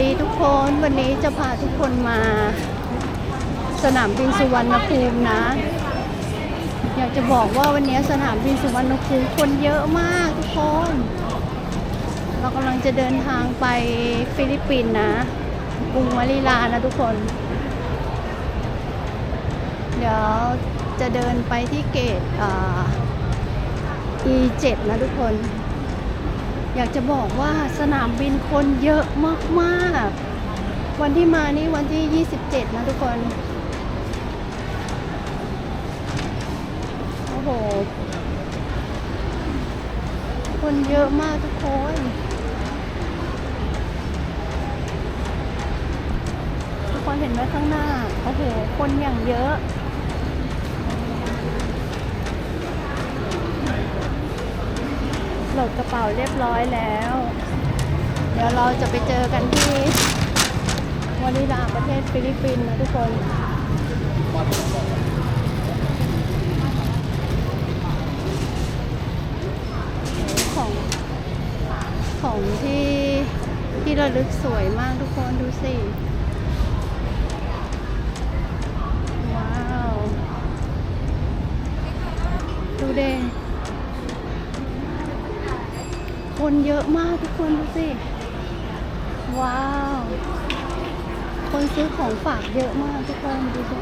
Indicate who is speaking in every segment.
Speaker 1: ดีทุกคนวันนี้จะพาทุกคนมา สนามบินสุวรรณภูมินะ อยากจะบอกว่าวันนี้สนามบินสุวรรณภูมิคนเยอะมากทุกคน เรากำลังจะเดินทางไปฟิลิปปินส์นะกรุงมะนิลานะทุกคน เดี๋ยวจะเดินไปที่เกตอ่า E7 นะทุกคน อยากจะบอกว่าสนามบินคนเยอะมากๆ วันที่มานี่วันที่ 27 นะทุกคน โอ้โห คนเยอะมากทุกคนทุกคนเห็นไหมข้างหน้า โอ้โห คนอย่างเยอะ ดกระเป๋าเรียบร้อยแล้ว เดี๋ยวเราจะไปเจอกันที่วานิลาประเทศฟิลิปปินส์นะทุกคนของของที่ที่ระลึกสวยมากทุกคนดูสิว้าว ดูเด คนเยอะมากทุกคนดูสิ ว้าว คนซื้อของฝากเยอะมากทุกคนดูสิ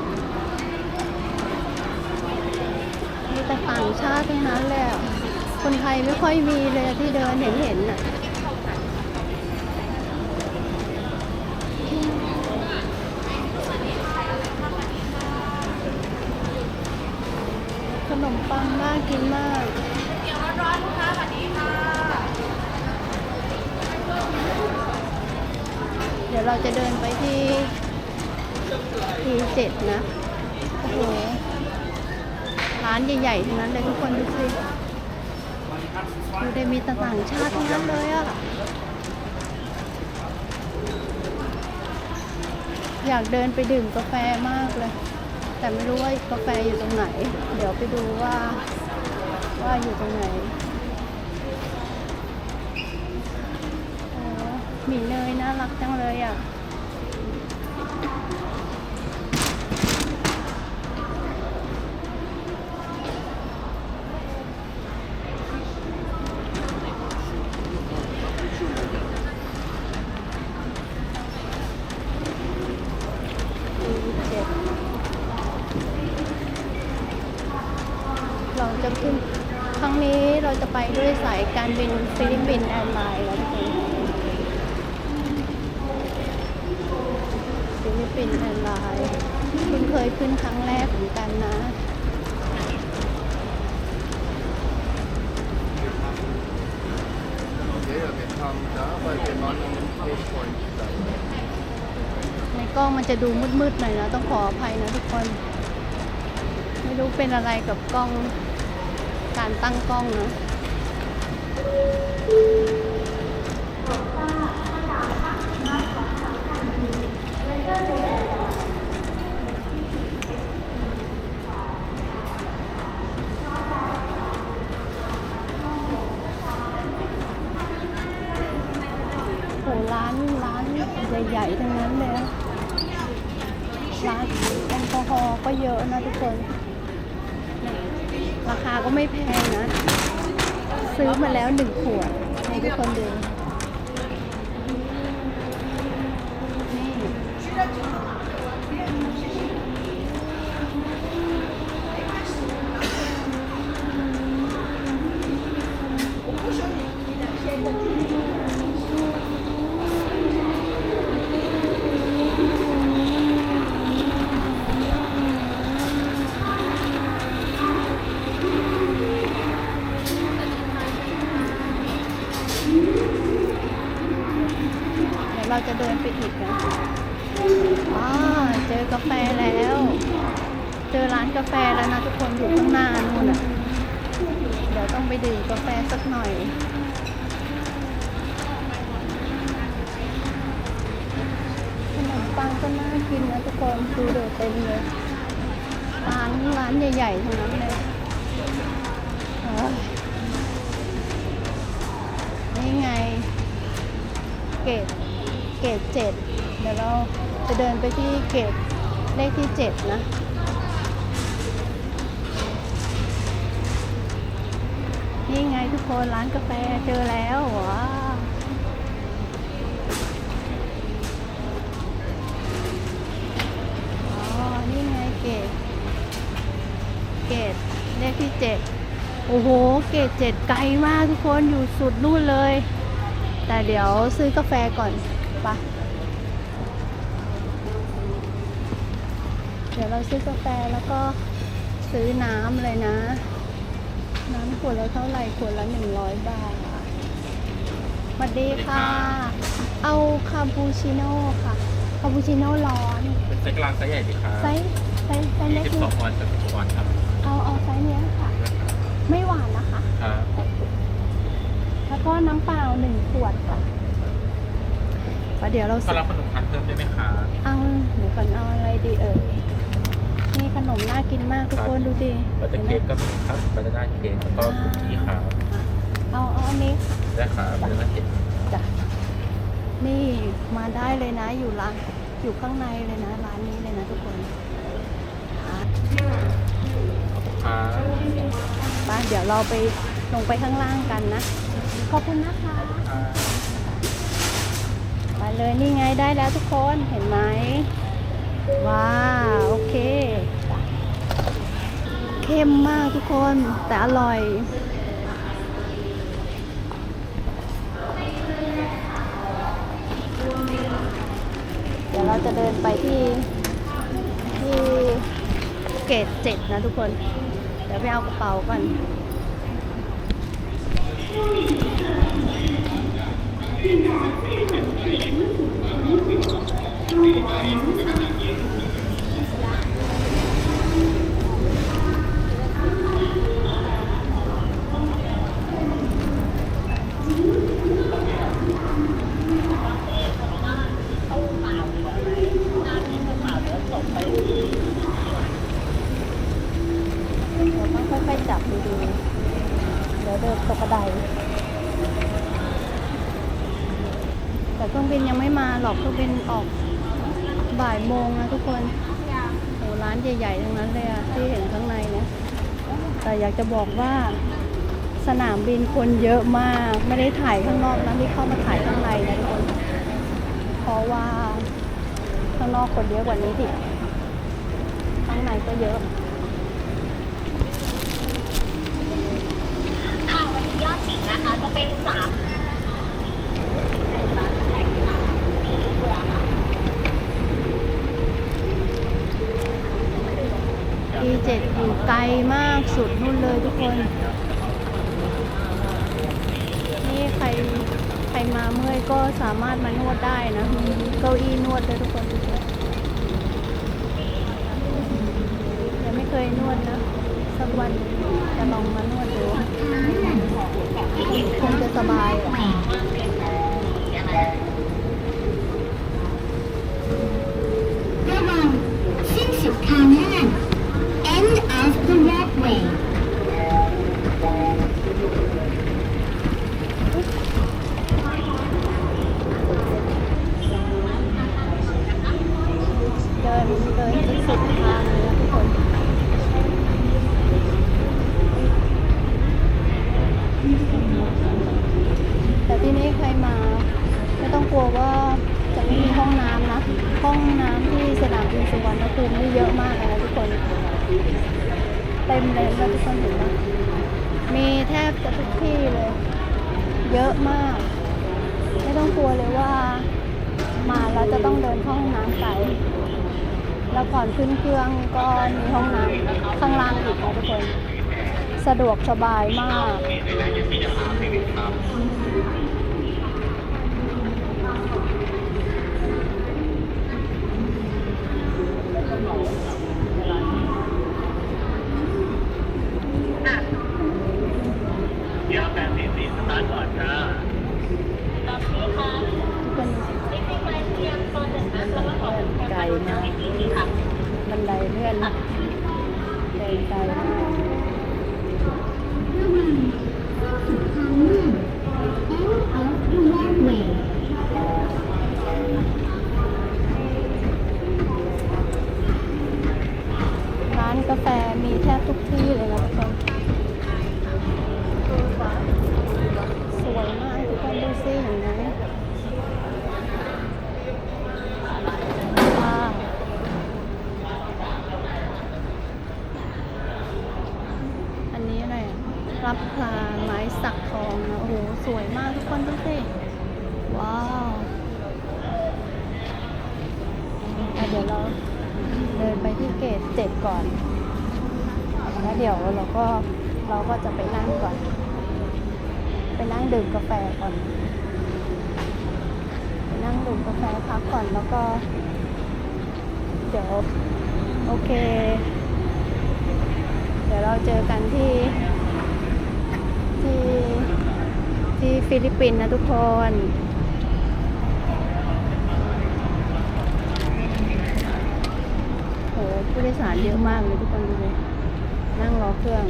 Speaker 1: มีแต่ต่างชาติทั้งนั้นเลยอะคนไทยไม่ค่อยมีเลยที่เดินเห็นเห็นๆน่ะขนมปังน่ากินมาก เดี๋ยวเราจะเดินไปที่ที่เจ็ดนะ โอ้โห ร้านใหญ่ๆทั้งนั้นเลยทุกคนดูสิดูได้มีต่ต่างชาติทั้งนั้นเลยอะอยากเดินไปดื่มกาแฟมากเลย แต่ไม่รู้ว่ากาแฟอยู่ตรงไหน เดี๋ยวไปดูว่าว่าอยู่ตรงไหนโอ้ หมีเนยน่ารักจังเลยอะเราจะขึ้นครั้งนี้เราจะไปด้วยสายการบินฟิลิปปินส์แอร์ไลน์แล้วทุกคนฟิลิปปินส์แอร์ไลน์ เคยขึ้นครั้งแรกเหมือนกันนะ ในกล้องมันจะดูมืดๆหน่อยนะ ต้องขออภัยนะทุกคน ไม่รู้เป็นอะไรกับกล้อง การตั้งกล้องเนาะ ร้านแอลกอฮอล์ก็เยอะนะทุกคน ราคาก็ไม่แพงนะ ซื้อมาแล้วหนึ่งขวดให้ทุกคนดูนี่ จะเดินไปอีกนะอ่าเจอกาแฟแล้ว เจอร้านกาแฟแล้วนะทุกคนอยู่ข้างหน้านู่นอะ เดี๋ยวต้องไปดื่มกาแฟสักหน่อยขนมปังก็น่ากินนะทุกคนดูเดือเต็มเลยร้านร้านใหญ่ๆทั้งนั้นเลย เกตเกตเจ็ดเดี๋ยวเราจะเดินไปที่เกตเลขที่เจ็ดนะนี่ไงทุกคนร้านกาแฟเจอแล้วว้าวอ๋อนี่ไงเกตเกตเลขที่เจ็ดโอ้โห เกตเจ็ดไกลมากทุกคนอยู่สุดนู่นเลย แต่เดี๋ยวซื้อกาแฟก่อน ปะเดี๋ยวเราซื้อกาแฟแล้วก็ซื้อน้ำเลยนะ น้ำขวดละเท่าไหร่ขวดละหนึ่งร้อยบาทสวัสดีค่ะ เอาคาปูชิโน่ค่ะ คาปูชิโน่ร้อน
Speaker 2: เป็นไซส์กลางไซส์ใหญ่ดีครับ
Speaker 1: ไซส์ไซส์ไซส์เล็ก
Speaker 2: 22
Speaker 1: นี่
Speaker 2: ออนต์12ออนต์ครับ
Speaker 1: เอาเอาไซส์เนี้ยค่ะ ไม่หวานนะคะ
Speaker 2: ครับ
Speaker 1: แล้วก็น้ำเปล่าหนึ่งขวดค่ะ แล้วเดี๋ยวเรา
Speaker 2: ก็
Speaker 1: ซื้อ
Speaker 2: รับขนมทานเพิ่มได้ไหมคะ
Speaker 1: เอาหนูก่อนเอาอะไรดีเอ่ยนี่ขนมน่ากินมากทุกคนดูดิ
Speaker 2: บัตเตอร์เค้กก็มีครับบัตเตอร์นาเค้กแล้วก็คุกกี้ครับ
Speaker 1: เอาเอาอันนี้ค่ะ
Speaker 2: ได้ครับบัตเตอร์นาเค้ก
Speaker 1: จ้ะนี่มาได้เลยนะอยู่ร้านอยู่ข้างในเลยนะร้านนี้เลยนะทุกคนอะ
Speaker 2: ครับ
Speaker 1: ไปเดี๋ยวเราไปลงไปข้างล่างกันนะ ขอบคุณนะคะไป เลยนี่ไงได้แล้วทุกคนเห็นไหมว้าโอเคเข้มมากทุกคนแต่อร่อย เดี๋ยวเราจะเดินไปที่ที่เกตเจ็ดนะทุกคน เดี๋ยวไปเอากระเป๋าก่อนอ ค่อยๆจับดูๆเดี๋ยวเดินตกกระไดแต่เครื่องบินยังไม่มาหรอกเครื่องบินออก บ่ายโมงนะทุกคนโอ้ร้านใหญ่ๆ ทั้งนั้นเลยอะที่เห็นข้างในนะ แต่อยากจะบอกว่าสนามบินคนเยอะมาก ไม่ได้ถ่ายข้างนอกนะที่เข้ามาถ่ายข้างในนะทุกคน เพราะว่าข้างนอกคนเยอะกว่านี้ดิข้างในก็เยอะ
Speaker 3: ค่ะวันนี้ยอดสิงนะคะจะเป็นสาม
Speaker 1: E7 อยู่ไกลมากสุดนู่นเลยทุก คน นี่ใครใครมาเมื่อยก็สามารถมานวดได้นะมีเก้าอี้นวดเลยทุกคนยังไม่เคยนวดนะ สักวันจะลองมานวดดูคงจะสบายอะ
Speaker 3: ระวังสิ้นสุดทางเลื่อน end of the walkway
Speaker 1: เดินเดินจนสุดทางเลยนะทุกคน แต่ที่นี่ใครมาไม่ต้อง กลัวว่าจะไม่มีห้องน้ำนะ ห้องน้ำที่สนามบินสุวรรณภูมินี่เยอะมากเลยนะทุกคน เต็มเลยนะทุกคนเห็นไหมมีแทบจะทุกที่เลย เยอะมาก ไม่ต้องกลัวเลยว่า มาแล้วจะต้องเดินเข้าห้องน้ำไกลแล้วก่อนขึ้นเครื่องก็มีห้องน้ำข้างล่างอีกนะทุกคน สะดวกสบายมากา
Speaker 2: นก่อนค่ะตอนนี้ค่ะ
Speaker 1: เด็
Speaker 2: กๆไปเรียงตอนเด็กนะ
Speaker 1: แล้ก็ขอไกลมากบันไดเพื่อนไกลไกลร้านกาแฟมีแทบทุกที่เลยนะ
Speaker 3: ทุกคน รับพลางไม้สักทองนะโอ้โห
Speaker 1: สวยมากทุกคนดูสิว้าวเดี๋ยวเราเดินไปที่เกตเจ็ดก่อน แล้วเดี๋ยวเราก็เราก็จะไปนั่งก่อน ไปนั่งดื่มกาแฟก่อนไปนั่งดื่มกาแฟพักก่อนแล้วก็ เดี๋ยว โอเค เดี๋ยวเราเจอกันที่ ที่ที่ฟิลิปปินส์นะทุกคนโหผู้โดยสารเยอะมากเลยทุกคนดูเลยนั่งรอเครื่อง